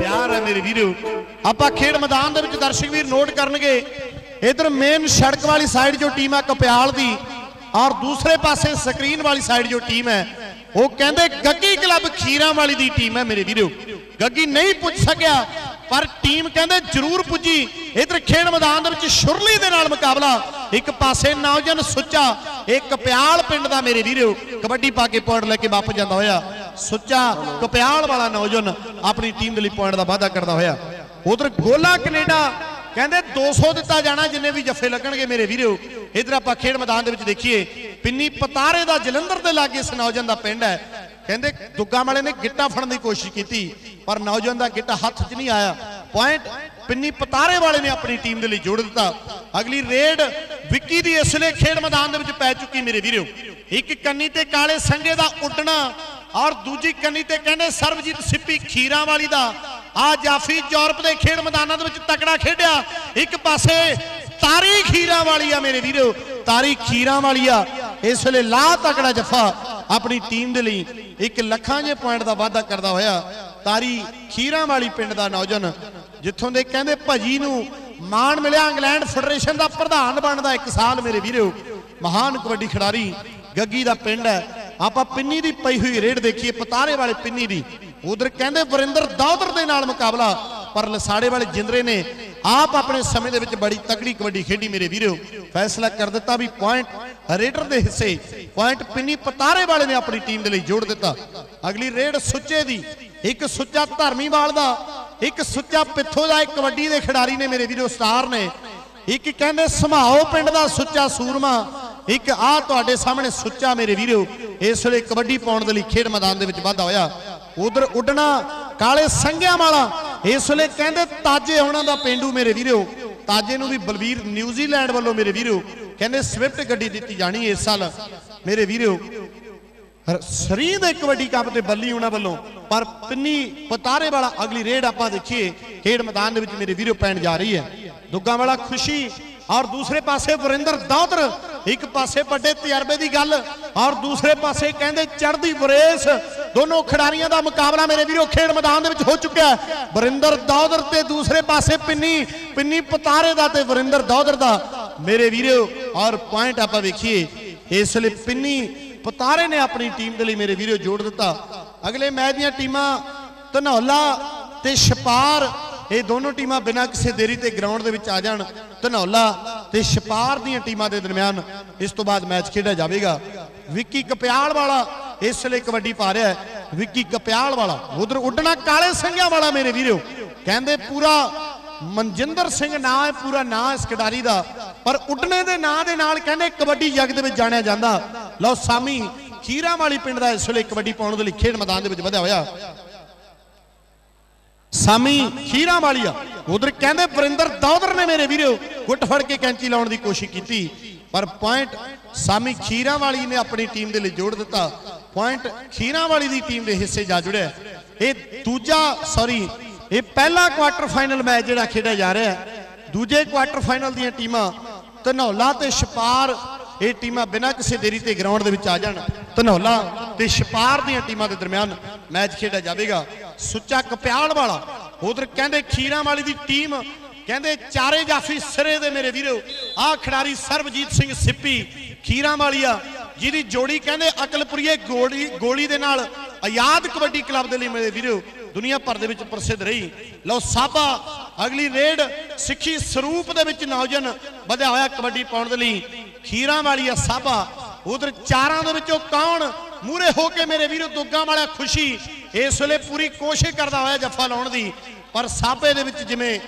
ਪਿਆਰ ਹੈ ਮੇਰੇ ਵੀਰੋ। ਆਪਾਂ ਖੇਡ ਮੈਦਾਨ ਦੇ ਵਿੱਚ ਦਰਸ਼ਕ ਵੀਰ ਨੋਟ ਕਰਨਗੇ। ਇਧਰ ਮੇਨ ਸੜਕ ਵਾਲੀ ਸਾਈਡ ਜੋ ਟੀਮ ਹੈ ਕਪਿਆਲ ਦੀ, ਔਰ ਦੂਸਰੇ ਪਾਸੇ ਸਕਰੀਨ ਵਾਲੀ ਸਾਈਡ ਜੋ ਟੀਮ ਹੈ, ਉਹ ਕਹਿੰਦੇ ਗੱਗੀ ਕਲੱਬ ਖੀਰਾਂ ਵਾਲੀ ਦੀ ਟੀਮ ਹੈ ਮੇਰੇ ਵੀਰੋ। ਗੱਗੀ ਨਹੀਂ ਪੁੱਜ ਸਕਿਆ, ਪਰ ਟੀਮ ਕਹਿੰਦੇ ਜ਼ਰੂਰ ਪੁੱਜੀ। ਇਧਰ ਖੇਡ ਮੈਦਾਨ ਦੇ ਵਿੱਚ ਸ਼ੁਰਲੀ ਦੇ ਨਾਲ ਮੁਕਾਬਲਾ। ਇੱਕ ਪਾਸੇ ਨੌਜਵਾਨ ਸੁੱਚਾ, ਇਹ ਕਪਿਆਲ ਪਿੰਡ ਦਾ ਮੇਰੇ ਵੀਰੋ। ਕਬੱਡੀ ਪਾ ਕੇ ਪੁਆਇੰਟ ਲੈ ਕੇ ਵਾਪਸ ਜਾਂਦਾ ਹੋਇਆ। ਸੁੱਚਾ, ਕਪਿਆਲ ਵਾਲਾ ਨੌਜਵਾਨ। ਆਪਣੀ ਟੀਮ ਦੇ ਲਈ ਪੁਆਇੰਟ ਦਾ ਵਾਅਦਾ ਕਰਦਾ ਹੋਇਆ। ਉਧਰ ਗੋਲਾ ਕੈਨੇਡਾ। ਕਹਿੰਦੇ 200 ਦਿੱਤਾ ਜਾਣਾ, ਜਿੰਨੇ ਵੀ ਜੱਫੇ ਲੱਗਣਗੇ ਮੇਰੇ ਵੀਰੋ। ਇਧਰ ਆਪਾਂ ਖੇਡ ਮੈਦਾਨ ਦੇ ਵਿੱਚ ਦੇਖੀਏ। ਪਿੰਨੀ ਪਤਾਰੇ ਦਾ ਜਲੰਧਰ ਦੇ ਲਾਗੇ ਇਸ ਦਾ ਪਿੰਡ ਹੈ। ਕਹਿੰਦੇ ਦੁੱਗਾ ਵਾਲੇ ਨੇ ਗਿੱਟਾ ਫੜਨ ਦੀ ਕੋਸ਼ਿਸ਼ ਕੀਤੀ, ਪਰ ਨੌਜਵਾਨ ਦਾ ਗਿੱਟਾ ਹੱਥ 'ਚ ਨਹੀਂ ਆਇਆ। ਪੁਆਇੰਟ ਪਿੰਨੀ ਪਤਾਰੇ ਵਾਲੇ ਨੇ ਆਪਣੀ ਟੀਮ ਦੇ ਲਈ ਜੋੜ ਦਿੱਤਾ। ਅਗਲੀ ਰੇਡ ਵਿੱਕੀ ਦੀ ਇਸ ਲਈ ਖੇਡ ਮੈਦਾਨ ਦੇ ਵਿੱਚ ਪੈ ਚੁੱਕੀ ਮੇਰੇ ਵੀਰੋ। ਇੱਕ ਕੰਨੀ ਤੇ ਕਾਲੇ ਸੰਗੇ ਦਾ ਉੱਡਣਾ। ਔਰ ਦੂਜੀ ਕੰਨੀ ਤੇ ਕਹਿੰਦੇ ਸਰਬਜੀਤ ਸਿੱਪੀ ਖੀਰਾਂ ਵਾਲੀ ਦਾ। ਆ ਜਾਫੀ ਯੂਰਪ ਦੇ ਖੇਡ ਮੈਦਾਨਾਂ ਦੇ ਵਿੱਚ ਤਕੜਾ ਖੇਡਿਆ। ਇੱਕ ਪਾਸੇ ਤਾਰੀ ਖੀਰਾਂ ਵਾਲੀ ਆ ਮੇਰੇ ਵੀਰੋ, ਤਾਰੀ ਖੀਰਾਂ ਵਾਲੀ ਆ। ਇਸ ਵੇਲੇ ਲਾ ਤਕੜਾ ਜਫਾ ਆਪਣੀ ਟੀਮ ਦੇ ਲਈ। ਇੱਕ ਲੱਖਾਂ ਜੇ ਪੁਆਇੰਟ ਦਾ ਵਾਅਦਾ ਕਰਦਾ ਹੋਇਆ ਤਾਰੀ ਖੀਰਾਂ ਵਾਲੀ ਪਿੰਡ ਦਾ ਨੌਜਵਾਨ, ਜਿੱਥੋਂ ਦੇ ਕਹਿੰਦੇ ਭਜੀ ਨੂੰ ਮਾਣ ਮਿਲਿਆ ਇੰਗਲੈਂਡ ਫੈਡਰੇਸ਼ਨ ਦਾ ਪ੍ਰਧਾਨ ਬਣਦਾ ਇੱਕ ਸਾਲ ਮੇਰੇ ਵੀਰੋ। ਮਹਾਨ ਕਬੱਡੀ ਖਿਡਾਰੀ ਗੱਗੀ ਦਾ ਪਿੰਡ ਹੈ। ਆਪਾਂ ਪਿੰਨੀ ਦੀ ਪਈ ਹੋਈ ਰੇਡ ਦੇਖੀਏ, ਪਤਾਰੇ ਵਾਲੇ ਪਿੰਨੀ ਦੀ। ਉਧਰ ਕਹਿੰਦੇ ਵਰਿੰਦਰ ਦਾਉਦਰ ਦੇ ਨਾਲ ਮੁਕਾਬਲਾ, ਪਰ ਲਸਾੜੇ ਵਾਲੇ ਜਿੰਦਰੇ ਨੇ ਆਪ ਆਪਣੇ ਸਮੇਂ ਦੇ ਵਿੱਚ ਬੜੀ ਤਕੜੀ ਕਬੱਡੀ ਖੇਡੀ ਮੇਰੇ ਵੀਰੋ। ਫੈਸਲਾ ਕਰ ਦਿੱਤਾ ਵੀ ਪੁਆਇੰਟ ਰੇਡਰ ਦੇ ਹਿੱਸੇ ਪੁਆਇੰਟ ਪਿੰਨੀ ਪਤਾਰੇ ਵਾਲੇ ਨੇ ਆਪਣੀ ਟੀਮ ਦੇ ਲਈ ਜੋੜ ਦਿੱਤਾ। ਅਗਲੀ ਰੇਡ ਸੁੱਚੇ ਦੀ, ਇੱਕ ਸੁੱਚਾ ਧਰਮੀਵਾਲ ਦਾ, ਇੱਕ ਸੁੱਚਾ ਪਿੱਥੋ ਦਾ, ਇੱਕ ਕਬੱਡੀ ਦੇ ਖਿਡਾਰੀ ਨੇ ਮੇਰੇ ਵੀਰੋ, ਸਟਾਰ ਨੇ। ਇੱਕ ਕਹਿੰਦੇ ਸਮਾਓ ਪਿੰਡ ਦਾ ਸੁੱਚਾ ਸੂਰਮਾ ਇੱਕ ਆ ਤੁਹਾਡੇ ਸਾਹਮਣੇ ਸੁੱਚਾ ਮੇਰੇ ਵੀਰੋ, ਇਸ ਵੇਲੇ ਕਬੱਡੀ ਪਾਉਣ ਦੇ ਲਈ ਖੇਡ ਮੈਦਾਨ ਦੇ ਵਿੱਚ ਵਾਧਾ ਹੋਇਆ। ਉਧਰ ਉੱਡਣਾ, ਕਾਲੇ ਸੰਘਿਆਂ ਵਾਲਾ, ਇਸ ਵੇਲੇ ਕਹਿੰਦੇ ਤਾਜੇ ਉਹਨਾਂ ਦਾ ਪਿੰਡੂ ਮੇਰੇ ਵੀਰੋ, ਤਾਜੇ ਨੂੰ ਵੀ ਬਲਬੀਰ ਨਿਊਜ਼ੀਲੈਂਡ ਵੱਲੋਂ ਮੇਰੇ ਵੀਰੋ, ਕਹਿੰਦੇ ਸਵਿਫਟ ਗੱਡੀ ਦਿੱਤੀ ਜਾਣੀ ਇਸ ਸਾਲ। ਮੇਰੇ ਵੀਰੋ ਸਰੀ ਦੇ ਕਬੱਡੀ ਕੱਪ ਤੇ ਬੱਲੀ ਉਹਨਾਂ ਵੱਲੋਂ, ਪਰ ਪਿੰਨੀ ਪਤਾਰੇ ਵਾਲਾ ਅਗਲੀ ਰੇਡ ਆਪਾਂ ਦੇਖੀਏ, ਖੇਡ ਮੈਦਾਨ ਦੇ ਵਿੱਚ ਮੇਰੇ ਵੀਰੋ ਪੈਣ ਜਾ ਰਹੀ ਹੈ। ਦੁੱਗਾ ਵਾਲਾ ਖੁਸ਼ੀ, ਔਰ ਦੂਸਰੇ ਪਾਸੇ ਵਰਿੰਦਰ ਦਾਉਦਰ ਇੱਕ ਪਾਸੇ ਵੱਡੇ ਤਜਰਬੇ ਦੀ ਗੱਲ ਔਰ ਦੂਸਰੇ ਪਾਸੇ ਕਹਿੰਦੇ ਚੜ੍ਹਦੀ ਬਰੇਸ ਦੋਨੋਂ ਖਿਡਾਰੀਆਂ ਦਾ ਮੁਕਾਬਲਾ ਮੇਰੇ ਵੀਰੋ ਖੇਡ ਮੈਦਾਨ ਦੇ ਵਿੱਚ ਹੋ ਚੁੱਕਿਆ ਵਰਿੰਦਰ ਦੌਦਰ ਤੇ ਦੂਸਰੇ ਪਾਸੇ ਪਿੰਨੀ ਪਿੰਨੀ ਪਤਾਰੇ ਦਾ ਤੇ ਵਰਿੰਦਰ ਦਾਉਦਰ ਦਾ। ਮੇਰੇ ਵੀਰੋ, ਔਰ ਪੁਆਇੰਟ ਆਪਾਂ ਵੇਖੀਏ, ਇਸ ਲਈ ਪਿੰਨੀ ਪਤਾਰੇ ਨੇ ਆਪਣੀ ਟੀਮ ਦੇ ਲਈ ਮੇਰੇ ਵੀਰੋ ਜੋੜ ਦਿੱਤਾ। ਅਗਲੇ ਮੈਚ ਦੀਆਂ ਟੀਮਾਂ ਧਨੌਲਾ ਤੇ ਛਪਾਰ, ਇਹ ਦੋਨੋਂ ਟੀਮਾਂ ਬਿਨਾਂ ਕਿਸੇ ਦੇਰੀ ਤੇ ਗਰਾਊਂਡ ਦੇ ਵਿੱਚ ਆ ਜਾਣ। ਧਨੌਲਾ ਤੇ ਛਪਾਰ ਦੀਆਂ ਟੀਮਾਂ ਦੇ ਦਰਮਿਆਨ ਇਸ ਤੋਂ ਬਾਅਦ ਮੈਚ ਖੇਡਿਆ ਜਾਵੇਗਾ। ਵਿੱਕੀ ਕਪਿਆਲ ਵਾਲਾ ਇਸ ਲਈ ਕਬੱਡੀ ਪਾ ਰਿਹਾ ਹੈ। ਵਿੱਕੀ ਕਪਿਆਲ ਵਾਲਾ, ਉਧਰ ਉੱਡਣਾ ਕਾਲੇ ਸਿੰਘਾਂ ਵਾਲਾ ਮੇਰੇ ਵੀਰੋ। ਕਹਿੰਦੇ ਪੂਰਾ ਮਨਜਿੰਦਰ ਸਿੰਘ ਨਾਂ ਹੈ, ਪੂਰਾ ਨਾਂ ਇਸ ਖਿਡਾਰੀ ਦਾ। ਪਰ ਉੱਡਣੇ ਦੇ ਨਾਂ ਦੇ ਨਾਲ ਕਹਿੰਦੇ ਕਬੱਡੀ ਜਗ ਦੇ ਵਿੱਚ ਜਾਣਿਆ ਜਾਂਦਾ। ਲਓ ਸਾਮੀ ਖੀਰਾ ਵਾਲੀ ਪਿੰਡ ਦਾ ਇਸ ਵੇਲੇ ਕਬੱਡੀ ਪਾਉਣ ਦੇ ਲਈ ਖੇਡ ਮੈਦਾਨ ਦੇ ਵਿੱਚ ਵਧਿਆ ਹੋਇਆ। ਸਾਮੀ ਖੀਰਾ ਆ ਉਧਰ ਕਹਿੰਦੇ ਵਰਿੰਦਰ ਦੌਦਰ ਨੇ ਮੇਰੇ ਵੀਰੋ ਗੁੱਟ ਫੜ ਕੇ ਕੈਂਚੀ ਲਾਉਣ ਦੀ ਕੋਸ਼ਿਸ਼ ਕੀਤੀ, ਪਰ ਪੁਆਇੰਟ ਸਾਮੀ ਖੀਰਾ ਵਾਲੀ ਨੇ ਆਪਣੀ ਟੀਮ ਦੇ ਲਈ ਜੋੜ ਦਿੱਤਾ। ਪੁਆਇੰਟ ਖੀਰਾ ਵਾਲੀ ਦੀ ਟੀਮ ਦੇ ਹਿੱਸੇ ਜਾ ਜੁੜਿਆ। ਇਹ ਦੂਜਾ ਸੌਰੀ ਇਹ ਪਹਿਲਾ ਕੁਆਟਰ ਫਾਈਨਲ ਮੈਚ ਜਿਹੜਾ ਖੇਡਿਆ ਜਾ ਰਿਹਾ ਹੈ। ਦੂਜੇ ਕੁਆਟਰ ਫਾਈਨਲ ਦੀਆਂ ਟੀਮਾਂ ਧਨੌਲਾ ਤੇ ਛਪਾਰ, ਇਹ ਟੀਮਾਂ ਬਿਨਾਂ ਕਿਸੇ ਦੇਰੀ ਤੇ ਗਰਾਊਂਡ ਦੇ ਵਿੱਚ ਆ ਜਾਣ। ਧਨੌਲਾ ਤੇ ਛਪਾਰ ਦੀਆਂ ਟੀਮਾਂ ਦੇ ਦਰਮਿਆਨ ਮੈਚ ਖੇਡਿਆ ਜਾਵੇਗਾ। ਸੁੱਚਾ ਕਪਿਆਲ ਵਾਲਾ ਉਧਰ ਕਹਿੰਦੇ ਖੀਰਾਂ ਵਾਲੀ ਦੀ ਟੀਮ, ਕਹਿੰਦੇ ਚਾਰੇ ਜਾਫੀ ਸਿਰੇ ਦੇ ਮੇਰੇ ਵੀਰੋ। ਆਹ ਖਿਡਾਰੀ ਸਰਬਜੀਤ ਸਿੰਘ ਸਿੱਪੀ ਖੀਰਾਂ ਵਾਲੀਆ ਜਿਹਦੀ ਜੋੜੀ ਕਹਿੰਦੇ ਅਕਲਪੁਰੀਏ ਗੋਲੀ ਗੋਲੀ ਦੇ ਨਾਲ ਆਜ਼ਾਦ ਕਬੱਡੀ ਕਲੱਬ ਦੇ ਲਈ ਮੇਰੇ ਵੀਰੋ, ਦੁਨੀਆ ਭਰ ਦੇ ਵਿੱਚ ਪ੍ਰਸਿੱਧ ਰਹੀ। ਲਓ ਸਾਬਾ, ਅਗਲੀ ਰੇਡ ਸਿੱਖੀ ਸਰੂਪ ਦੇ ਵਿੱਚ ਨੌਜਨ ਵਧਿਆ ਹੋਇਆ ਕਬੱਡੀ ਪਾਉਣ ਦੇ ਲਈ ਖੀਰਾਂ ਵਾਲੀਆ ਸਾਬਾ। ਉਧਰ ਚਾਰਾਂ ਦੇ ਵਿੱਚੋਂ ਕੌਣ ਮੂਰੇ ਹੋ ਕੇ ਮੇਰੇ ਵੀਰੋ ਦੁੱਗਾ ਵਾਲਾ ਖੁਸ਼ੀ ਇਸ ਵੇਲੇ ਪੂਰੀ ਕੋਸ਼ਿਸ਼ ਕਰਦਾ ਹੋਇਆ ਜੱਫਾ ਲਾਉਣ ਦੀ, ਪਰ ਸਾਬੇ ਦੇ ਵਿੱਚ ਜਿਵੇਂ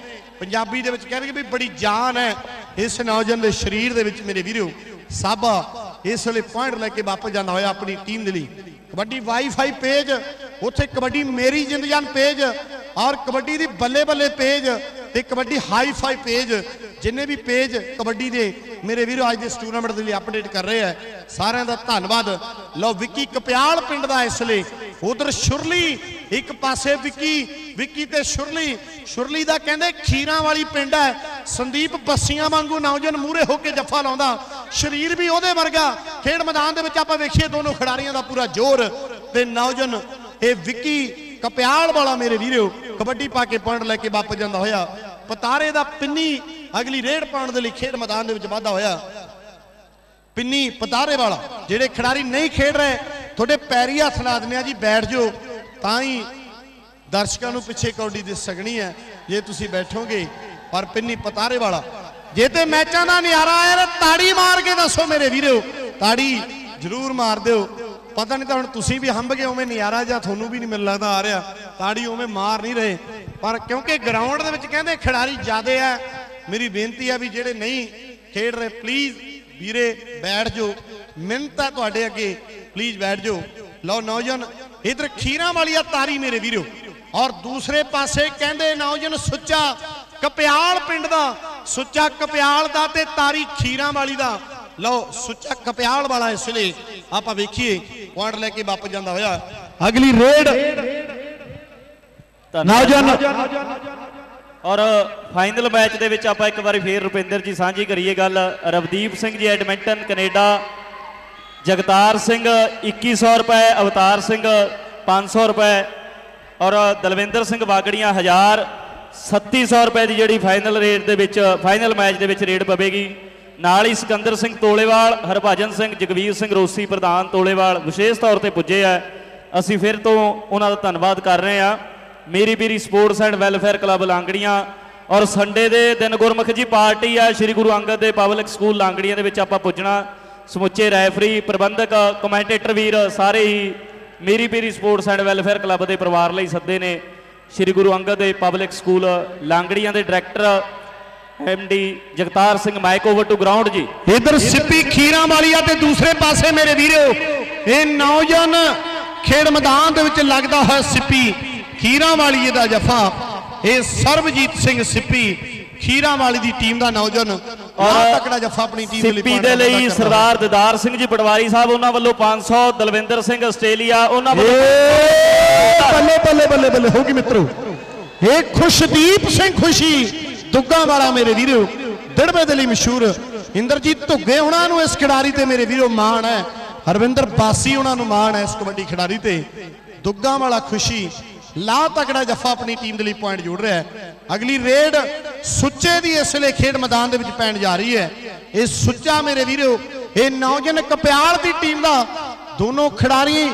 ਪੰਜਾਬੀ ਦੇ ਵਿੱਚ ਕਹਿੰਦੇ ਵੀ ਬੜੀ ਜਾਨ ਹੈ, ਇਸ ਨੌਜਵਾਨ ਦੇ ਸਰੀਰ ਦੇ ਵਿੱਚ ਮੇਰੇ ਵੀਰੋ, ਸਾਬਾ ਇਸ ਵੇਲੇ ਪੁਆਇੰਟ ਲੈ ਕੇ ਵਾਪਸ ਜਾਂਦਾ ਹੋਇਆ ਆਪਣੀ ਟੀਮ ਦੇ ਲਈ। ਕਬੱਡੀ ਵਾਈਫਾਈ ਪੇਜ, ਉੱਥੇ ਕਬੱਡੀ ਮੇਰੀ ਜਿੰਦ ਜਾਨ ਪੇਜ ਔਰ ਕਬੱਡੀ ਦੀ ਬੱਲੇ ਬੱਲੇ ਪੇਜ ਤੇ ਕਬੱਡੀ ਹਾਈ ਫਾਈ ਪੇਜ, ਜਿੰਨੇ ਵੀ ਪੇਜ ਕਬੱਡੀ ਦੇ ਮੇਰੇ ਵੀਰੋ, ਅੱਜ ਦੇ ਇਸ ਟੂਰਨਾਮੈਂਟ ਦੇ ਲਈ ਅਪਡੇਟ ਕਰ ਰਹੇ ਆ। ਸਾਰਿਆਂ ਦਾ ਧੰਨਵਾਦ। ਲਓ, ਵਿੱਕੀ ਕਪਿਆਲ ਪਿੰਡ ਦਾ ਇਸ ਲਈ। ਉਧਰ ਸ਼ੁਰਲੀ, ਇੱਕ ਪਾਸੇ ਵਿੱਕੀ ਵਿੱਕੀ ਤੇ ਸ਼ੁਰਲੀ। ਸ਼ੁਰਲੀ ਦਾ ਕਹਿੰਦੇ ਖੀਰਾਂ ਵਾਲੀ ਪਿੰਡ ਹੈ। ਸੰਦੀਪ ਬੱਸੀਆਂ ਵਾਂਗੂ ਨੌਜਵਾਨ ਮੂਰੇ ਹੋ ਕੇ ਜੱਫਾ ਲਾਉਂਦਾ। ਸਰੀਰ ਵੀ ਉਹਦੇ ਵਰਗਾ। ਖੇਡ ਮੈਦਾਨ ਦੇ ਵਿੱਚ ਆਪਾਂ ਵੇਖੀਏ, ਦੋਨੋਂ ਖਿਡਾਰੀਆਂ ਦਾ ਪੂਰਾ ਜ਼ੋਰ। ਤੇ ਨੌਜਵਾਨ, ਇਹ ਵਿੱਕੀ ਕਪਿਆਲ ਵਾਲਾ ਮੇਰੇ ਵੀਰੋ, ਕਬੱਡੀ ਪਾ ਕੇ ਪੁਆਇੰਟ ਲੈ ਕੇ ਵਾਪਸ ਜਾਂਦਾ ਹੋਇਆ। ਪਤਾਰੇ ਦਾ ਪਿੰਨੀ ਅਗਲੀ ਰੇਡ ਪਾਉਣ ਦੇ ਲਈ ਖੇਡ ਮੈਦਾਨ ਦੇ ਵਿੱਚ ਵਾਧਾ ਹੋਇਆ। ਪਿੰਨੀ ਪਤਾਰੇ ਵਾਲਾ, ਜਿਹੜੇ ਖਿਡਾਰੀ ਨਹੀਂ ਖੇਡ ਰਹੇ, ਤੁਹਾਡੇ ਪੈਰੀ ਹੱਥ ਲਾ ਦਿੰਦੇ ਆ ਜੀ, ਬੈਠ ਜਾਓ। ਤਾਂ ਹੀ ਦਰਸ਼ਕਾਂ ਨੂੰ ਪਿੱਛੇ ਕੌਡੀ ਦਿਸ ਸਕਣੀ ਹੈ, ਜੇ ਤੁਸੀਂ ਬੈਠੋਗੇ। ਪਰ ਪਿੰਨੀ ਪਤਾਰੇ ਵਾਲਾ, ਜੇ ਤੇ ਮੈਚਾਂ ਦਾ ਨਜ਼ਾਰਾ ਆਇਆ ਤਾਂ ਤਾੜੀ ਮਾਰ ਕੇ ਦੱਸੋ ਮੇਰੇ ਵੀਰੋ। ਤਾੜੀ ਜ਼ਰੂਰ ਮਾਰ ਦਿਓ। ਪਤਾ ਨਹੀਂ ਤਾਂ ਹੁਣ ਤੁਸੀਂ ਵੀ ਹੰਭ ਗਏ ਉਵੇਂ ਨਜ਼ਾਰਾ ਜਾਂ ਤੁਹਾਨੂੰ ਵੀ ਨਹੀਂ ਮੈਨੂੰ ਲੱਗਦਾ ਆ ਰਿਹਾ। ਤਾੜੀ ਉਵੇਂ ਮਾਰ ਨਹੀਂ ਰਹੇ। ਪਰ ਕਿਉਂਕਿ ਗਰਾਊਂਡ ਦੇ ਵਿੱਚ ਕਹਿੰਦੇ ਖਿਡਾਰੀ ਜ਼ਿਆਦੇ ਆ ਮੇਰੀ ਬੇਨਤੀ ਆ ਵੀ ਜਿਹੜੇ ਨਹੀਂ ਖੇਡ ਰਹੇ ਪਲੀਜ਼ ਵੀਰੇ ਬੈਠ ਜਾਓ। ਮਿਹਨਤ ਹੈ ਤੁਹਾਡੇ ਅੱਗੇ ਪਲੀਜ਼ ਬੈਠ ਜਾਓ। ਲਓ ਨੌਜਵਾਨ ਇਧਰ ਖੀਰਾਂ ਵਾਲੀ ਆ ਤਾਰੀ ਮੇਰੇ ਵੀਰੋ। ਔਰ ਦੂਸਰੇ ਪਾਸੇ ਕਹਿੰਦੇ ਨੌਜਵਾਨ ਸੁੱਚਾ ਕਪਿਆਲ ਪਿੰਡ ਦਾ ਸੁੱਚਾ ਕਪਿਆਲ ਦਾ ਤੇ ਤਾਰੀ ਖੀਰਾਂ ਵਾਲੀ ਦਾ। ਲਓ ਸੁੱਚਾ ਕਪਿਆਲ ਵਾਲਾ ਇਸ ਲਈ ਆਪਾਂ ਵੇਖੀਏ ਪੁਆਇੰਟ ਲੈ ਕੇ ਵਾਪਸ ਜਾਂਦਾ ਹੋਇਆ। ਅਗਲੀ ਰੇਡ। ਨੌਜਵਾਨ ਔਰ ਫਾਈਨਲ ਮੈਚ ਦੇ ਵਿੱਚ ਆਪਾਂ ਇੱਕ ਵਾਰੀ ਫੇਰ ਰੁਪਿੰਦਰ ਜੀ ਸਾਂਝੀ ਕਰੀਏ ਗੱਲ। ਰਵਦੀਪ ਸਿੰਘ ਜੀ, ਐਡਮਿੰਟਨ, ਕੈਨੇਡਾ। ਜਗਤਾਰ ਸਿੰਘ 2100 ਰੁਪਏ, ਅਵਤਾਰ ਸਿੰਘ 500 ਰੁਪਏ। ਔਰ ਦਲਵਿੰਦਰ ਸਿੰਘ ਵਾਗੜੀਆਂ 1000 3700 ਰੁਪਏ ਦੀ ਜਿਹੜੀ ਫਾਈਨਲ ਰੇਟ ਦੇ ਵਿੱਚ, ਫਾਈਨਲ ਮੈਚ ਦੇ ਵਿੱਚ ਰੇਟ ਪਵੇਗੀ। ਨਾਲ ਹੀ ਸਿਕੰਦਰ ਸਿੰਘ ਤੋਲੇਵਾਲ, ਹਰਭਜਨ ਸਿੰਘ, ਜਗਵੀਰ ਸਿੰਘ ਰੋਸੀ, ਪ੍ਰਧਾਨ ਤੋਲੇਵਾਲ ਵਿਸ਼ੇਸ਼ ਤੌਰ ਤੇ ਪੁੱਜੇ ਆ। ਅਸੀਂ ਫਿਰ ਤੋਂ ਉਹਨਾਂ ਦਾ ਧੰਨਵਾਦ ਕਰ ਰਹੇ ਆ Miri Piri sports and welfare club Langrian ਔਰ ਸੰਡੇ ਦੇ ਦਿਨ ਗੁਰਮੁਖ ਜੀ ਪਾਰਟੀ ਆ, ਸ੍ਰੀ ਗੁਰੂ ਅੰਗਦ ਦੇ ਪਬਲਿਕ ਸਕੂਲ ਲਾਂਗੜੀਆਂ ਦੇ ਵਿੱਚ ਆਪਾਂ ਪੁੱਜਣਾ। ਸਮੁੱਚੇ ਰੈਫਰੀ, ਪ੍ਰਬੰਧਕ, ਕਮੈਂਟੇਟਰ ਵੀਰ ਸਾਰੇ ਹੀ Miri Piri sports and welfare club ਦੇ ਪਰਿਵਾਰ ਲਈ ਸੱਦੇ ਨੇ। ਸ੍ਰੀ ਗੁਰੂ ਅੰਗਦ ਦੇ ਪਬਲਿਕ ਸਕੂਲ ਲਾਂਗੜੀਆਂ ਦੇ director MD Jagtar Singh mic over to ground ji. ਇਧਰ ਸਿੱਪੀ ਖੀਰਾਂ ਵਾਲੀ ਆ ਤੇ ਦੂਸਰੇ ਪਾਸੇ ਮੇਰੇ ਵੀਰੋ, ਇਹ ਨੌਜਵਾਨ ਖੇਡ ਮੈਦਾਨ ਦੇ ਵਿੱਚ ਲੱਗਦਾ ਹੋਇਆ ਸਿੱਪੀ। ਖੀਰਾਂ ਵਾਲੀ ਇਹਦਾ ਜਫਾ। ਇਹ ਸਰਬਜੀਤ ਸਿੰਘ ਸਿੱਪੀ ਖੀਰਾਂ ਵਾਲੀ ਦੀ ਟੀਮ ਦਾ ਨੌਜਵਾਨ। ਔਰ ਤਕੜਾ ਜਫਾ ਆਪਣੀ ਟੀਮ ਦੇ ਲਈ ਸਿੱਪੀ ਦੇ ਲਈ ਸਰਦਾਰ ਦਿਦਾਰ ਸਿੰਘ ਜੀ ਪਟਵਾਰੀ ਸਾਹਿਬ ਉਹਨਾਂ ਵੱਲੋਂ 500 ਦਲਵਿੰਦਰ ਸਿੰਘ ਆਸਟ੍ਰੇਲੀਆ ਉਹਨਾਂ ਵੱਲੋਂ ਬੱਲੇ ਬੱਲੇ ਬੱਲੇ ਬੱਲੇ ਹੋਗੀ ਮਿੱਤਰੋ। ਇਹ ਖੁਸ਼ਦੀਪ ਸਿੰਘ ਖੁਸ਼ੀ ਦੁੱਗਾ ਵਾਲਾ ਮੇਰੇ ਵੀਰੋ। ਦਿੜਵੇ ਦੇ ਲਈ ਮਸ਼ਹੂਰ ਇੰਦਰਜੀਤ ਧੁੱਗੇ ਉਹਨਾਂ ਨੂੰ ਇਸ ਖਿਡਾਰੀ ਤੇ ਮੇਰੇ ਵੀਰੋ ਮਾਣ ਹੈ। ਹਰਵਿੰਦਰ ਬਾਸੀ ਉਹਨਾਂ ਨੂੰ ਮਾਣ ਹੈ ਇਸ ਕਬੱਡੀ ਖਿਡਾਰੀ ਤੇ। ਦੁੱਗਾ ਵਾਲਾ ਖੁਸ਼ੀ ਲਾ ਤਕੜਾ ਜੱਫਾ ਆਪਣੀ ਟੀਮ ਦੇ ਲਈ ਪੁਆਇੰਟ ਜੋੜ ਰਿਹਾ ਹੈ। ਅਗਲੀ ਰੇਡ ਸੁੱਚੇ ਦੀ ਇਸ ਵੇਲੇ ਖੇਡ ਮੈਦਾਨ ਦੇ ਵਿੱਚ ਪੈਣ ਜਾ ਰਹੀ ਹੈ। ਇਹ ਸੁੱਚਾ ਮੇਰੇ ਵੀਰੋ, ਇਹ ਨੌਜਵਾਨ ਕਪਿਆਲ ਦੀ ਟੀਮ ਦਾ ਦੋਨੋਂ ਖਿਡਾਰੀ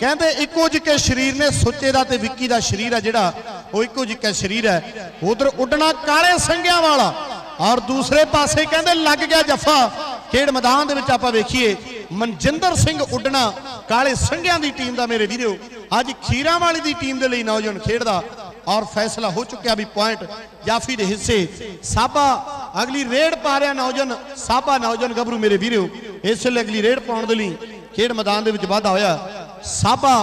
ਕਹਿੰਦੇ ਇੱਕੋ ਜਿਹੇ ਸਰੀਰ ਨੇ, ਸੁੱਚੇ ਦਾ ਤੇ ਵਿੱਕੀ ਦਾ ਸਰੀਰ ਹੈ ਜਿਹੜਾ, ਉਹ ਇੱਕੋ ਜਿਹਾ ਸਰੀਰ ਹੈ। ਉਧਰ ਉੱਡਣਾ ਕਾਲੇ ਸੰਗਿਆਂ ਵਾਲਾ ਔਰ ਦੂਸਰੇ ਪਾਸੇ ਕਹਿੰਦੇ ਲੱਗ ਗਿਆ ਜੱਫਾ। ਖੇਡ ਮੈਦਾਨ ਦੇ ਵਿੱਚ ਆਪਾਂ ਵੇਖੀਏ, ਮਨਜਿੰਦਰ ਸਿੰਘ ਉੱਡਣਾ ਕਾਲੇ ਸੰਗਿਆਂ ਦੀ ਟੀਮ ਦਾ ਮੇਰੇ ਵੀਰੋ। ਅੱਜ ਖੀਰਾਂ ਵਾਲੀ ਦੀ ਟੀਮ ਦੇ ਲਈ ਨੌਜਵਾਨ ਖੇਡਦਾ ਔਰ ਫੈਸਲਾ ਹੋ ਚੁੱਕਿਆ ਵੀ ਪੁਆਇੰਟ ਜਾਫੀ ਦੇ ਹਿੱਸੇ। ਸਾਬਾ ਅਗਲੀ ਰੇਡ ਪਾ ਰਿਹਾ ਨੌਜਵਾਨ, ਸਾਬਾ ਨੌਜਵਾਨ ਗੱਭਰੂ ਮੇਰੇ ਵੀਰੋ। ਇਸ ਲਈ ਅਗਲੀ ਰੇਡ ਪਾਉਣ ਦੇ ਲਈ ਖੇਡ ਮੈਦਾਨ ਦੇ ਵਿੱਚ ਵਾਧਾ ਹੋਇਆ। ਸਾਬਾ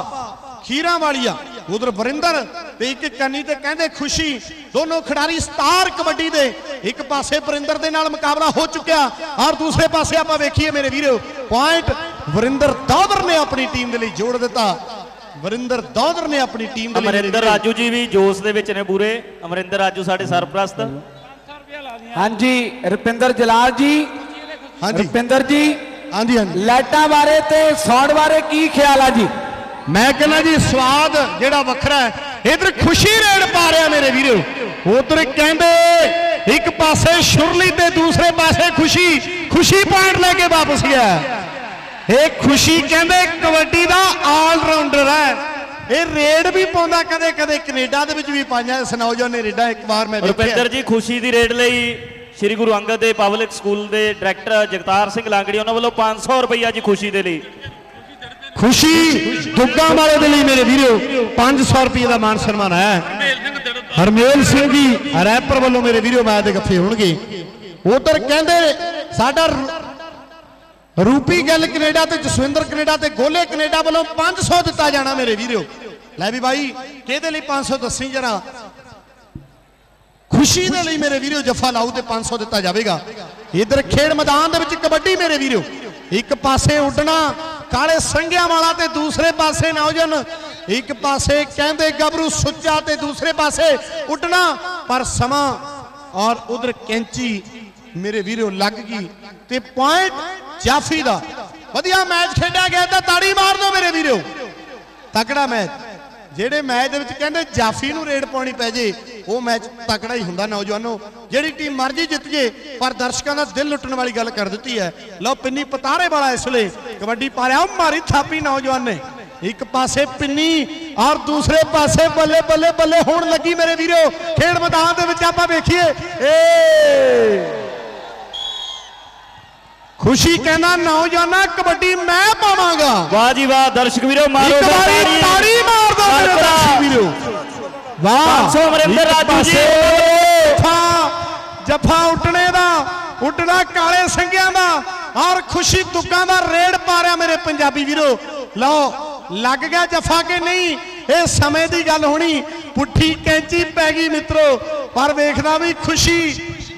ਖੀਰਾਂ ਵਾਲੀਆ ਉਧਰ ਵਰਿੰਦਰ ਤੇ ਇੱਕ ਕੰਨੀ ਤੇ ਕਹਿੰਦੇ ਖੁਸ਼ੀ। ਦੋਨੋਂ ਖਿਡਾਰੀ ਸਟਾਰ ਕਬੱਡੀ ਦੇ। ਇੱਕ ਪਾਸੇ ਵਰਿੰਦਰ ਦੇ ਨਾਲ ਮੁਕਾਬਲਾ ਹੋ ਚੁੱਕਿਆ। ਔਰ ਦੂਸਰੇ ਪਾਸੇ ਆਪਾਂ ਵੇਖੀਏ ਮੇਰੇ ਵੀਰੋ ਪੁਆਇੰਟ ਵਰਿੰਦਰ ਦੌਦਰ ਨੇ ਆਪਣੀ ਟੀਮ ਦੇ ਲਈ ਜੋੜ ਦਿੱਤਾ। ਵਰਿੰਦਰ ਦੌਦਰ ਨੇ ਆਪਣੀ ਟੀਮ ਦੇ ਲਈ ਅਮਰਿੰਦਰ ਰਾਜੂ ਜੀ ਵੀ ਜੋਸ਼ ਦੇ ਵਿੱਚ ਨੇ ਪੂਰੇ। ਅਮਰਿੰਦਰ ਰਾਜੂ ਸਾਡੇ ਸਰਪ੍ਰਸਤ। ਹਾਂਜੀ ਰੁਪਿੰਦਰ ਜਲਾਲ ਜੀ। ਹਾਂਜੀ। ਰੁਪਿੰਦਰ ਜੀ ਹਾਂਜੀ ਹਾਂਜੀ। ਲਾਈਟਾਂ ਬਾਰੇ ਤੇ ਸਾਊਂਡ ਬਾਰੇ ਕੀ ਖਿਆਲ ਆ ਜੀ? ਮੈਂ ਕਹਿੰਦਾ ਜੀ, ਸਵਾਦ ਜਿਹੜਾ ਵੱਖਰਾ ਹੈ। ਇਧਰ ਖੁਸ਼ੀ ਰੇਡ ਪਾ ਰਿਹਾ ਮੇਰੇ ਵੀਰੋ। ਉਧਰ ਕਹਿੰਦੇ, ਇੱਕ ਪਾਸੇ ਸ਼ੁਰਲੀ ਤੇ ਦੂਸਰੇ ਪਾਸੇ ਖੁਸ਼ੀ। ਖੁਸ਼ੀ ਪੁਆਇੰਟ ਲੈ ਕੇ ਵਾਪਸ ਗਿਆ। ਇਹ ਖੁਸ਼ੀ ਕਹਿੰਦੇ ਕਬੱਡੀ ਦਾ ਆਲ ਰਾਉਂਡਰ ਹੈ। ਇਹ ਰੇਡ ਵੀ ਪਾਉਂਦਾ ਕਦੇ ਕਦੇ ਕੈਨੇਡਾ ਦੇ ਵਿੱਚ ਵੀ ਪਾਈਆਂ। ਇਸ ਨੌਜਵਾਨ ਨੇ ਰੇਡਾ ਇੱਕ ਵਾਰ ਮੈਂ ਦੇਖਿਆ। ਰੁਪਿੰਦਰ ਜੀ, ਖੁਸ਼ੀ ਦੀ ਰੇਡ ਲਈ ਸ੍ਰੀ ਗੁਰੂ ਅੰਗਦ ਦੇਵ ਪਬਲਿਕ ਸਕੂਲ ਦੇ ਡਾਇਰੈਕਟਰ ਜਗਤਾਰ ਸਿੰਘ ਲਾਂਗੜੀ, ਉਹਨਾਂ ਵੱਲੋਂ 500 ਰੁਪਈਆ ਜੀ ਖੁਸ਼ੀ ਦੇ ਲਈ ਖੁਸ਼ੀ ਦੁੱਗਾ ਵਾਲੇ ਦੇ ਲਈ ਮੇਰੇ ਵੀਰੋ 500 ਰੁਪਏ ਦਾ ਮਾਨ ਸਨਮਾਨ ਹੈ। ਹਰਮੇਲ ਸਿੰਘ ਜੀ, ਰੈਪਰ ਵੱਲੋਂ ਮੇਰੇ ਵੀਰੋ ਮੈਚ ਦੇ ਗੱਫੇ ਹੋਣਗੇ। ਉਧਰ ਕਹਿੰਦੇ, ਸਾਡਾ ਰੂਪੀ ਗੱਲ ਕੈਨੇਡਾ ਤੇ ਜਸਵਿੰਦਰ ਕੈਨੇਡਾ ਤੇ ਗੋਲੇ ਕੈਨੇਡਾ ਵੱਲੋਂ 500 ਦਿੱਤਾ ਜਾਣਾ ਮੇਰੇ ਵੀਰੋ। ਲੈ ਵੀ ਬਾਈ, ਕਿਹਦੇ ਲਈ 500 ਦੱਸੀ ਜਰਾ? ਖੁਸ਼ੀ ਦੇ ਲਈ ਮੇਰੇ ਵੀਰੋ, ਜੱਫਾ ਲਾਊ ਤੇ 500 ਦਿੱਤਾ ਜਾਵੇਗਾ। ਇਧਰ ਖੇਡ ਮੈਦਾਨ ਦੇ ਵਿੱਚ ਕਬੱਡੀ ਮੇਰੇ ਵੀਰੋ। ਇੱਕ ਪਾਸੇ ਉੱਡਣਾ ਕਾਲੇ ਸੰਗਿਆਂ ਵਾਲਾ ਤੇ ਦੂਸਰੇ ਪਾਸੇ ਨੌਜਵਾਨ, ਇੱਕ ਪਾਸੇ ਕਹਿੰਦੇ ਗੱਭਰੂ ਸੁੱਚਾ ਤੇ ਦੂਸਰੇ ਪਾਸੇ ਉੱਡਣਾ ਪਰ ਸਮਾਂ ਔਰ ਉਧਰ ਕੈਂਚੀ ਮੇਰੇ ਵੀਰੋ ਲੱਗ ਗਈ ਤੇ ਪੁਆਇੰਟ ਜਾਫੀ ਦਾ। ਵਧੀਆ ਮੈਚ ਖੇਡਿਆ ਗਿਆ ਤਾਂ ਤਾੜੀ ਮਾਰ ਦਿਓ ਮੇਰੇ ਵੀਰੋ। ਤਕੜਾ ਮੈਚ ਜਿਹੜੇ ਮੈਚ ਦੇ ਵਿੱਚ ਕਹਿੰਦੇ ਜਾਫੀ ਨੂੰ ਰੇਡ ਪਾਉਣੀ ਪੈ ਜੇ ਉਹ ਮੈਚ ਤਕੜਾ ਹੀ ਹੁੰਦਾ ਨੌਜਵਾਨੋ। ਜਿਹੜੀ ਟੀਮ ਮਰਜ਼ੀ ਜਿੱਤ ਜੇ ਪਰ ਦਰਸ਼ਕਾਂ ਦਾ ਦਿਲ ਲੁੱਟਣ ਵਾਲੀ ਗੱਲ ਕਰ ਦਿੱਤੀ ਹੈ। ਲਓ ਪਿੰਨੀ ਪਤਾਰੇ ਵਾਲਾ ਇਸ ਵੇਲੇ ਕਬੱਡੀ ਪਾ ਰਿਹਾ ਮਾਰੀ ਥਾਪੀ ਨੌਜਵਾਨ ਨੇ। ਇੱਕ ਪਾਸੇ ਪਿੰਨੀ ਔਰ ਦੂਸਰੇ ਪਾਸੇ ਬੱਲੇ ਬੱਲੇ ਬੱਲੇ ਹੁਣ ਲੱਗੀ ਮੇਰੇ ਵੀਰੋ। ਖੇਡ ਮੈਦਾਨ ਦੇ ਵਿੱਚ ਆਪਾਂ ਵੇਖੀਏ। ਏ! ਖੁਸ਼ੀ ਕਹਿੰਦਾ ਨੌਜਵਾਨਾ ਕਬੱਡੀ ਮੈਂ ਪਾਵਾਂਗਾ। ਵਾਹ ਜੀ ਵਾਹ ਦਰਸ਼ਕ ਵੀਰੋ ਮਾਰੋ ਵਾਰੀ ਤਾੜੀ ਮਾਰ। ਦੋ ਮੇਰੇ ਸਰਕਰਾ। ਦਰਸ਼ਕ ਵੀਰੋ ਵਾਹ 500 ਅਮਰਿੰਦਰ ਇੱਕ ਰਾਜੂ ਜੀ। ਪਾਸੇ ਜੱਫਾ ਜੱਫਾ ਉੱਟਣੇ ਦਾ ਉੱਟਣਾ ਕਾਲੇ ਸਿੰਘਿਆਂ ਦਾ ਔਰ ਖੁਸ਼ੀ ਦੁੱਗਾਂ ਦਾ ਰੇਡ ਪਾ ਰਿਹਾ ਮੇਰੇ ਪੰਜਾਬੀ ਵੀਰੋ ਲਓ ਲੱਗ ਗਿਆ ਜੱਫਾ ਕਿ ਨਹੀਂ ਇਹ ਸਮੇਂ ਦੀ ਗੱਲ ਹੋਣੀ ਪੁੱਠੀ ਕੈਂਚੀ ਪੈ ਗਈ ਮਿੱਤਰੋ ਪਰ ਵੇਖਦਾ ਵੀ ਖੁਸ਼ੀ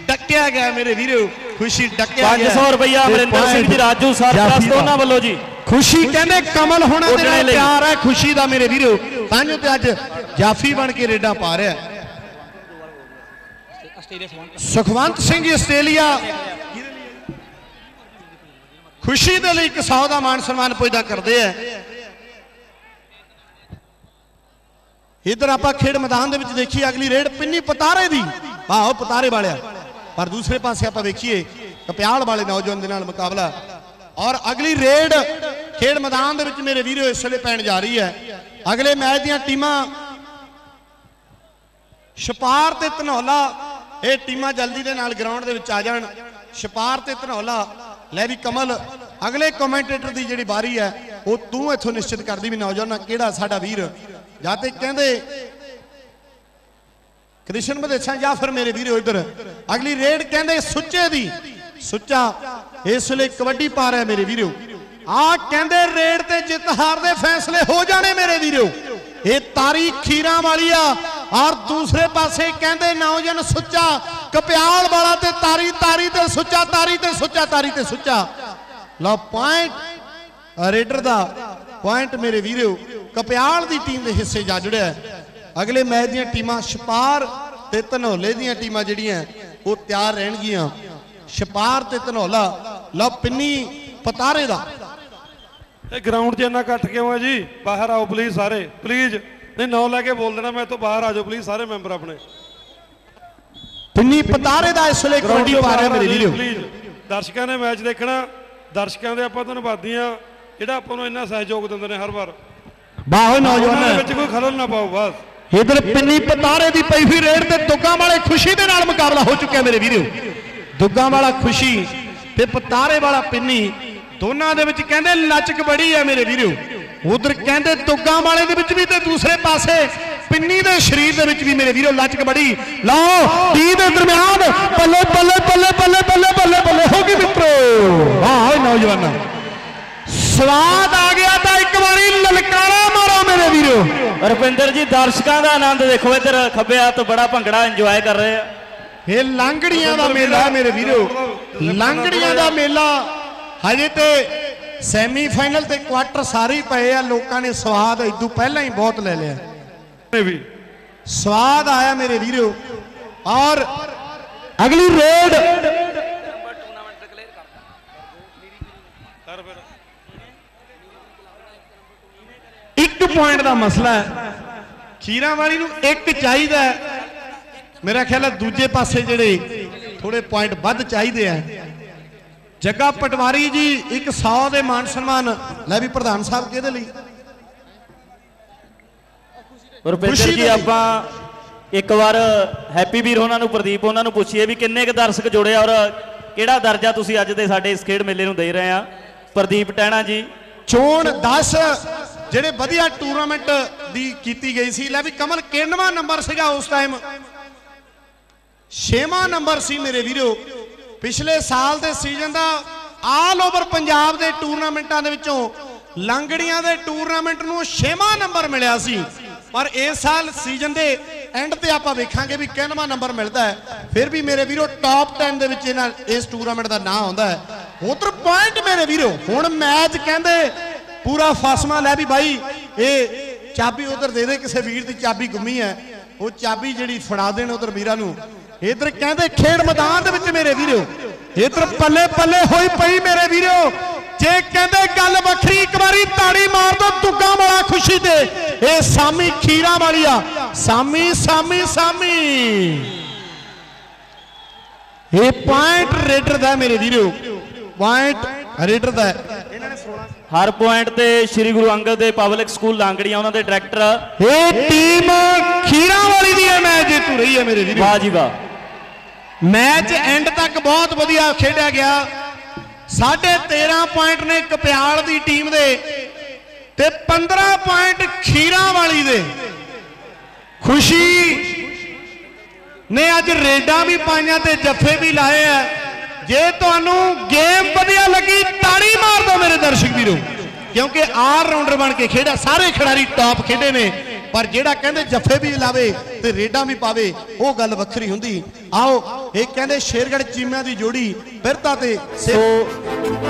ਡੱਕਿਆ ਗਿਆ ਮੇਰੇ ਵੀਰੋ ਖੁਸ਼ੀ ਡੱਕਿਆ ਗਿਆ 500 ਰੁਪਇਆ ਤੇ ਅਮਰਿੰਦਰ ਸਿੰਘ ਜੀ ਰਾਜੂ ਸਰਪ੍ਰਸਤ। ਉਹਨਾਂ ਵੱਲੋਂ ਜੀ ਖੁਸ਼ੀ ਕਹਿੰਦੇ ਕਮਲ ਹੋਣਾ ਲਈ। ਪਿਆਰ ਹੈ ਖੁਸ਼ੀ ਦਾ ਮੇਰੇ ਵੀਰੋ ਤਾਂ ਜੋ ਤੇ ਅੱਜ ਜਾਫੀ ਬਣ ਕੇ ਰੇਡਾਂ ਪਾ ਰਿਹਾ ਸੁਖਵੰਤ ਸਿੰਘ ਜੀ ਆਸਟ੍ਰੇਲੀਆ ਖੁਸ਼ੀ ਦੇ ਲਈ ਇੱਕ ਸੌ ਦਾ ਮਾਨ ਸਨਮਾਨ ਪੁੱਜਦਾ ਕਰਦੇ ਆ ਇਧਰ ਆਪਾਂ ਖੇਡ ਮੈਦਾਨ ਦੇ ਵਿੱਚ ਦੇਖੀਏ, ਅਗਲੀ ਰੇਡ ਪਿੰਨੀ ਪਤਾਰੇ ਦੀ। ਆਹੋ, ਪਤਾਰੇ ਵਾਲਿਆ। ਪਰ ਦੂਸਰੇ ਪਾਸੇ ਆਪਾਂ ਵੇਖੀਏ ਕਪਿਆਲ ਵਾਲੇ ਨੌਜਵਾਨ ਦੇ ਨਾਲ ਮੁਕਾਬਲਾ। ਔਰ ਅਗਲੀ ਰੇਡ ਖੇਡ ਮੈਦਾਨ ਦੇ ਵਿੱਚ ਮੇਰੇ ਵੀਰੋ, ਇਸ ਵੇਲੇ ਪੈਣ ਜਾ ਰਹੀ ਹੈ। ਅਗਲੇ ਮੈਚ ਦੀਆਂ ਟੀਮਾਂ ਛਪਾਰ ਤੇ ਧਨੌਲਾ, ਇਹ ਟੀਮਾਂ ਜਲਦੀ ਦੇ ਨਾਲ ਗਰਾਊਂਡ ਦੇ ਵਿੱਚ ਆ ਜਾਣ। ਛਪਾਰ ਤੇ ਧਨੌਲਾ ਲੈ ਵੀ ਕਮਲ, ਅਗਲੇ ਕਮੈਂਟੇਟਰ ਦੀ ਜਿਹੜੀ ਬਾਰੀ ਹੈ, ਉਹ ਤੂੰ ਇੱਥੋਂ ਨਿਸ਼ਚਿਤ ਕਰਦੀ ਵੀ ਨੌਜਵਾਨਾਂ, ਕਿਹੜਾ ਸਾਡਾ ਵੀਰ? ਜਾਂ ਤੇ ਕਹਿੰਦੇ, ਕ੍ਰਿਸ਼ਨ ਮਦੇਸ਼ਾਂ ਜਾਂ ਫਿਰ ਮੇਰੇ ਵੀਰੋ ਇੱਧਰ। ਅਗਲੀ ਰੇਡ ਕਹਿੰਦੇ ਸੁੱਚੇ ਦੀ। ਸੁੱਚਾ, ਇਸ ਵੇਲੇ ਕਬੱਡੀ ਪਾ ਰਿਹਾ ਮੇਰੇ ਵੀਰੋ। ਆ ਕਹਿੰਦੇ ਰੇਡ ਤੇ ਜਿੱਤ ਹਾਰ ਦੇ ਫੈਸਲੇ ਹੋ ਜਾਣੇ ਮੇਰੇ ਵੀਰੋ। ਇਹ ਤਾਰੀ ਖੀਰਾਂ ਵਾਲੀ ਆ ਔਰ ਦੂਸਰੇ ਪਾਸੇ ਕਹਿੰਦੇ ਨੌਜਵਾਨ ਸੁੱਚਾ ਕਪਿਆਲ ਵਾਲਾ ਤੇ ਤਾਰੀ ਤਾਰੀ ਤੇ ਸੁੱਚਾ, ਤਾਰੀ ਤੇ ਸੁੱਚਾ, ਤਾਰੀ ਤੇ ਸੁੱਚਾ। ਲਓ ਪੁਆਇੰਟ ਰੇਡਰ ਦਾ ਪੁਆਇੰਟ ਮੇਰੇ ਵੀਰੋ, ਕਪਿਆਲ ਦੀ ਟੀਮ ਦੇ ਹਿੱਸੇ ਜਾ ਜੁੜਿਆ ਅਗਲੇ ਮੈਚ ਦੀਆਂ ਟੀਮਾਂ ਛਪਾਰ ਤੇ ਧਨੋਲੇ ਦੀਆਂ ਟੀਮਾਂ ਜਿਹੜੀਆਂ ਉਹ ਤਿਆਰ ਰਹਿਣਗੀਆਂ। ਛਪਾਰ ਤੇ ਧਨੋਲਾ, ਲਓ ਪਿੰਨੀ ਪਤਾਰੇ ਦਾ। ਇਹ ਗਰਾਊਂਡ 'ਚ ਇੰਨਾ ਘੱਟ ਕਿਉਂ ਹੈ ਜੀ? ਬਾਹਰ ਆਓ ਪਲੀਜ਼ ਸਾਰੇ। ਪਲੀਜ਼ ਨਹੀਂ ਨਾਂ ਲੈ ਕੇ ਬੋਲ ਦੇਣਾ ਮੈਂ ਤੋਂ ਬਾਹਰ ਆ ਜਾਓ ਪਲੀਜ਼ ਸਾਰੇ ਮੈਂਬਰ ਆਪਣੇ। ਪਿੰਨੀ ਪਤਾਰੇ ਦਾ ਇਸ ਵੇਲੇ ਕਬੱਡੀ ਪਾ ਰਿਹਾ ਮੇਰੇ ਵੀਰੋ। ਦਰਸ਼ਕਾਂ ਨੇ ਮੈਚ ਦੇਖਣਾ। ਦਰਸ਼ਕਾਂ ਦੇ ਆਪਾਂ ਧੰਨਵਾਦੀ ਆ ਜਿਹੜਾ ਆਪਾਂ ਨੂੰ ਇੰਨਾ ਸਹਿਯੋਗ ਦਿੰਦੇ ਨੇ ਹਰ ਵਾਰ। ਬਾਹੋ ਨੌਜਵਾਨ। ਵਿੱਚ ਕੋਈ ਖਲਲ ਨਾ ਪਾਓ ਬਸ। ਇਧਰ ਪਿੰਨੀ ਪਤਾਰੇ ਦੀ ਪਈ ਹੋਈ ਰੇਡ ਤੇ ਦੁੱਗਾ ਵਾਲੇ ਖੁਸ਼ੀ ਦੇ ਨਾਲ ਮੁਕਾਬਲਾ ਹੋ ਚੁੱਕਿਆ ਮੇਰੇ ਵੀਰੋ। ਦੁੱਗਾ ਵਾਲਾ ਖੁਸ਼ੀ ਤੇ ਪਤਾਰੇ ਵਾਲਾ ਪਿੰਨੀ ਦੋਨਾਂ ਦੇ ਵਿੱਚ ਕਹਿੰਦੇ ਲਚਕ ਬੜੀ ਹੈ ਮੇਰੇ ਵੀਰੋ। ਉਧਰ ਕਹਿੰਦੇ ਦੁੱਗਾ ਵਾਲੇ ਦੇ ਵਿੱਚ ਵੀ ਤੇ ਦੂਸਰੇ ਪਾਸੇ ਪਿੰਨੀ ਦੇ ਸਰੀਰ ਦੇ ਵਿੱਚ ਵੀ ਮੇਰੇ ਵੀਰੋ ਲਚਕ ਬੜੀ ਲਓ ਟੀ ਦੇ ਦਰਮਿਆਨ ਬੱਲੇ ਬੱਲੇ ਬੱਲੇ ਬੱਲੇ ਬੱਲੇ ਬੱਲੇ ਬੱਲੇ ਹੋ ਗਈ ਮਿੱਤਰੋ। ਵਾਹ ਨੌਜਵਾਨਾਂ। ਸਵਾਦ ਆ ਗਿਆ ਤਾਂ ਇੱਕ ਵਾਰੀ ਲਲਕਾਰਾ ਮਾਰੋ ਮੇਰੇ ਵੀਰੋ। ਰੁਪਿੰਦਰ ਜੀ ਦਰਸ਼ਕਾਂ ਦਾ ਆਨੰਦ ਦੇਖੋ ਇੱਧਰ ਖੱਬੇ ਹੱਥ ਬੜਾ ਭੰਗੜਾ ਇੰਜੋਏ ਕਰ ਰਹੇ ਆ। ਇਹ ਲਾਂਗੜੀਆਂ ਦਾ ਮੇਲਾ ਹੈ ਮੇਰੇ ਵੀਰੋ। ਲਾਂਗੜੀਆਂ ਦਾ ਮੇਲਾ ਹਜੇ ਤੇ ਸੈਮੀ ਫਾਈਨਲ ਤੇ ਕੁਆਟਰ ਸਾਰੇ ਪਏ ਆ ਲੋਕਾਂ ਨੇ ਸਵਾਦ ਇਦੋਂ ਪਹਿਲਾਂ ਹੀ ਬਹੁਤ ਲੈ ਲਿਆ। ਨੇ ਵੀ। ਸਵਾਦ ਆਇਆ ਮੇਰੇ ਵੀਰੋ। ਔਰ ਅਗਲੀ ਰੇਡ। ਇੱਕ ਪੁਆਇੰਟ ਦਾ ਮਸਲਾ ਹੈ। ਖੀਰਾਂ ਵਾਲੀ ਨੂੰ ਇੱਕ ਚਾਹੀਦਾ ਮੇਰਾ ਖਿਆਲ ਹੈ ਦੂਜੇ ਪਾਸੇ ਜਿਹੜੇ ਥੋੜੇ ਪੁਆਇੰਟ ਵੱਧ ਚਾਹੀਦੇ ਆ। ਜੱਗਾ ਪਟਵਾਰੀ ਜੀ ਇੱਕ 100 ਦੇ ਮਾਨ ਸਨਮਾਨ ਲੈ ਵੀ ਪ੍ਰਧਾਨ ਸਾਹਿਬ ਕਿਹਦੇ ਲਈ। ਰੁਪਿੰਦਰ ਜੀ। ਆਪਾਂ ਇੱਕ ਵਾਰ ਹੈਪੀ ਵੀਰ ਉਹਨਾਂ ਨੂੰ ਪ੍ਰਦੀਪ ਉਹਨਾਂ ਨੂੰ ਪੁੱਛੀਏ ਵੀ ਕਿੰਨੇ ਕੁ ਦਰਸ਼ਕ ਜੁੜੇ ਔਰ ਕਿਹੜਾ ਦਰਜਾ ਤੁਸੀਂ ਅੱਜ ਦੇ ਸਾਡੇ ਇਸ ਖੇਡ ਮੇਲੇ ਨੂੰ ਦੇ ਰਹੇ ਆ। ਪ੍ਰਦੀਪ ਟਹਿਣਾ ਜੀ। ਚੋਣ 10 ਜਿਹੜੇ ਵਧੀਆ ਟੂਰਨਾਮੈਂਟ ਦੀ ਕੀਤੀ ਗਈ ਸੀ। ਲੈ ਵੀ ਕਮਲ ਕਿੰਨਵਾਂ ਨੰਬਰ ਸੀਗਾ ਉਸ ਟਾਈਮ ਛੇਵਾਂ ਨੰਬਰ ਸੀ ਮੇਰੇ ਵੀਰੋ। ਪਿਛਲੇ ਸਾਲ ਦੇ ਸੀਜ਼ਨ ਦਾ ਆਲ ਓਵਰ ਪੰਜਾਬ ਦੇ ਟੂਰਨਾਮੈਂਟਾਂ ਦੇ ਵਿੱਚੋਂ ਲੰਗੜੀਆਂ ਦੇ ਟੂਰਨਾਮੈਂਟ ਨੂੰ ਛੇਵਾਂ ਨੰਬਰ ਮਿਲਿਆ ਸੀ। ਪਰ ਇਸ ਸਾਲ ਸੀਜ਼ਨ ਦੇ ਐਂਡ ਤੇ ਆਪਾਂ ਵੇਖਾਂਗੇ ਵੀ ਕਿੰਨਵਾਂ ਨੰਬਰ ਮਿਲਦਾ ਹੈ। ਫਿਰ ਵੀ ਮੇਰੇ ਵੀਰੋ ਟਾਪ 10 ਦੇ ਵਿੱਚ ਇਹਨਾਂ ਇਸ ਟੂਰਨਾਮੈਂਟ ਦਾ ਨਾਂ ਆਉਂਦਾ ਹੈ। ਉਧਰ ਪੁਆਇੰਟ ਮੇਰੇ ਵੀਰੋ, ਹੁਣ ਮੈਚ ਕਹਿੰਦੇ ਪੂਰਾ ਫਾਸਮਾ ਲੈ ਵੀ ਬਾਈ, ਇਹ ਚਾਬੀ ਉਧਰ ਦੇ ਦੇ, ਕਿਸੇ ਵੀਰ ਦੀ ਚਾਬੀ ਗੁੰਮੀ ਹੈ। ਉਹ ਚਾਬੀ ਜਿਹੜੀ ਫੜਾ ਦੇਣ ਉਧਰ ਵੀਰਾਂ ਨੂੰ। ਇਧਰ ਕਹਿੰਦੇ ਖੇਡ ਮੈਦਾਨ ਦੇ ਵਿੱਚ ਮੇਰੇ ਵੀਰੋ ਇਧਰ ਪੱਲੇ ਪੱਲੇ ਹੋਈ ਪਈ ਮੇਰੇ ਵੀਰੋ। ਜੇ ਕਹਿੰਦੇ ਗੱਲ ਵੱਖਰੀ ਇੱਕ ਵਾਰੀ ਤਾੜੀ ਮਾਰ ਦੋ ਤੁੱਗਾ ਵਾਲਾ ਖੁਸ਼ੀ ਤੇ। ਇਹ ਸਾਮੀ ਖੀਰਾ ਵਾਲੀ ਆ। ਸਾਮੀ ਸਾਮੀ ਸਾਮੀ। ਇਹ ਪੁਆਇੰਟ ਰੇਡਰ ਦਾ ਮੇਰੇ ਵੀਰੋ। ਪੁਆਇੰਟ ਰੇਡਰ ਦਾ। ਹਰ ਪੁਆਇੰਟ ਤੇ ਸ੍ਰੀ ਗੁਰੂ ਅੰਗਦ ਦੇਵ ਪਬਲਿਕ ਸਕੂਲ ਲਾਂਗੜੀਆਂ ਉਹਨਾਂ ਦੇ ਡਾਇਰੈਕਟਰ ਇਹ ਟੀਮ ਖੀਰਾ ਵਾਲੀ ਦੀ ਹੈ ਮੈਚ ਜੇਤੂ ਰਹੀ ਹੈ ਮੇਰੇ ਵੀਰੋ। ਵਾਹ ਜੀ ਵਾਹ। ਮੈਚ ਐਂਡ ਤੱਕ ਬਹੁਤ ਵਧੀਆ ਖੇਡਿਆ ਗਿਆ। ਸਾਢੇ 13 ਪੁਆਇੰਟ ਨੇ ਕਪਿਆਲ ਦੀ ਟੀਮ ਦੇ ਤੇ 15 ਪੁਆਇੰਟ ਖੀਰਾ ਵਾਲੀ ਦੇ। ਖੁਸ਼ੀ ਨੇ ਅੱਜ ਰੇਡਾਂ ਵੀ ਪਾਈਆਂ ਤੇ ਜੱਫੇ ਵੀ ਲਾਏ ਆ। ਜੇ ਤੁਹਾਨੂੰ ਗੇਮ ਵਧੀਆ ਲੱਗੀ, ਤਾੜੀ ਮਾਰ ਦਿਓ ਮੇਰੇ ਦਰਸ਼ਕ ਵੀਰੋ। ਕਿਉਂਕਿ ਆਲ ਰਾਉਂਡਰ ਬਣ ਕੇ ਖੇਡਿਆ, ਸਾਰੇ ਖਿਡਾਰੀ ਟਾਪ ਖੇਡੇ ਨੇ। ਪਰ ਜਿਹੜਾ ਕਹਿੰਦੇ ਜੱਫੇ ਵੀ ਲਾਵੇ ਤੇ ਰੇਡਾਂ ਵੀ ਪਾਵੇ, ਉਹ ਗੱਲ ਵੱਖਰੀ ਹੁੰਦੀ। ਆਓ, ਇਹ ਕਹਿੰਦੇ ਸ਼ੇਰਗੜ ਚੀਮਿਆਂ ਦੀ ਜੋੜੀ ਫਿਰਤਾ ਤੇ ਸਿਰ ਸੋ